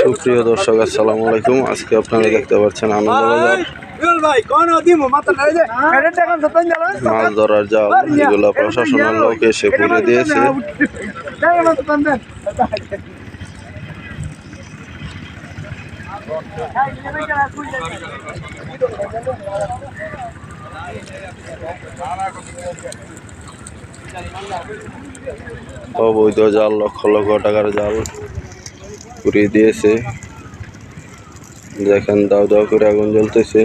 সুপ্রিয় দর্শক আসসালামু আলাইকুম। আজকে আপনারা দেখতে পাচ্ছেন আনন্দবাজার মাছ ধরার জাল এগুলো প্রশাসনের লোক এসে করে দিয়েছে। অবৈধ জাল লক্ষ লক্ষ টাকার জাল পুড়িয়ে দিয়েছে দেখেন দাও দাও করে আগুন জ্বলতেছে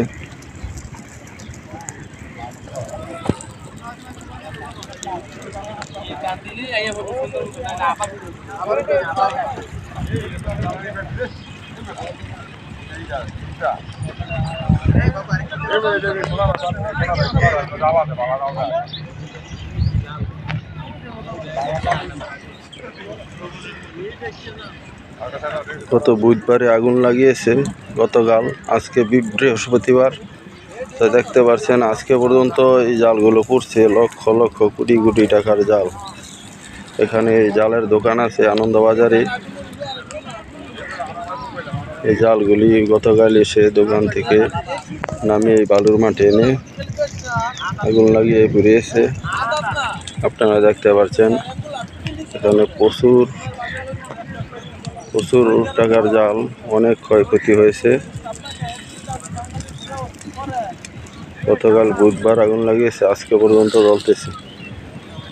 গত বুধবারে আগুন লাগিয়েছে গতকাল, আজকে বৃহস্পতিবার। তো দেখতে পাচ্ছেন আজকে পর্যন্ত এই জালগুলো পড়ছে, লক্ষ লক্ষ, কোটি কোটি টাকার জাল। এখানে এই জালের দোকান আছে আনন্দবাজারে। এই জালগুলি গতকাল এসে দোকান থেকে নামিয়ে বালুর মাঠে এনে আগুন লাগিয়ে পুড়িয়েছে। আপনারা দেখতে পাচ্ছেন, এখানে প্রচুর প্রচুর টাকার জাল, অনেক ক্ষয়ক্ষতি হয়েছে। গতকাল বুধবার আগুন লাগিয়েছে, আজকে পর্যন্ত জ্বলতেছে।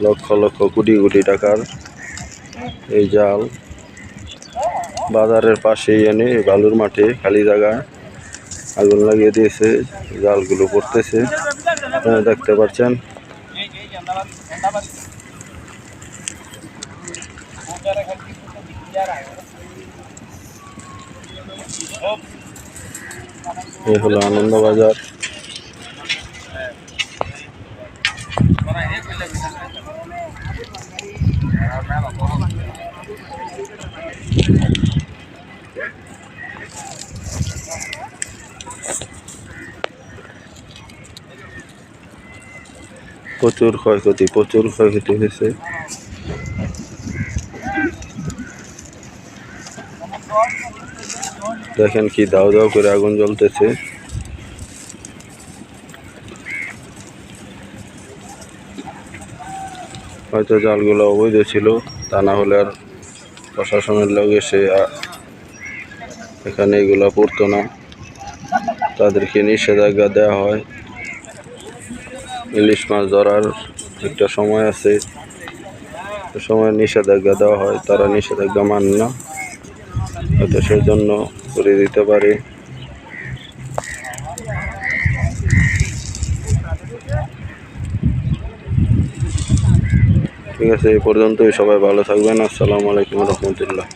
লক্ষ লক্ষ কোটি কোটি টাকার এই জাল। বাজারের পাশেই এনে বালুর মাঠে, খালি জায়গায় আগুন লাগিয়ে দিয়েছে, জালগুলো পড়তেছে। দেখতে পাচ্ছেন এই হলো আনন্দবাজার প্রচুর ক্ষয়ক্ষতি প্রচুর ক্ষয়ক্ষতি হয়েছে। দেখেন কি দাও দাও করে আগুন জ্বলতেছে। হয়তো জালগুলো অবৈধ ছিল, তা না হলে আর প্রশাসনের লোক এসে এখানে এগুলো পড়তো না। তাদেরকে নিষেধাজ্ঞা দেওয়া হয়। ইলিশ মাছ ধরার একটা সময় আছে। সময় নিষেধাজ্ঞা দেওয়া হয়, তারা নিষেধাজ্ঞা মানে না। হয়তো সেই জন্য করে দিতে পারে। ঠিক আছে, এই পর্যন্তই। সবাই ভালো থাকবেন। আসসালামু আলাইকুম রহমতুল্লাহ।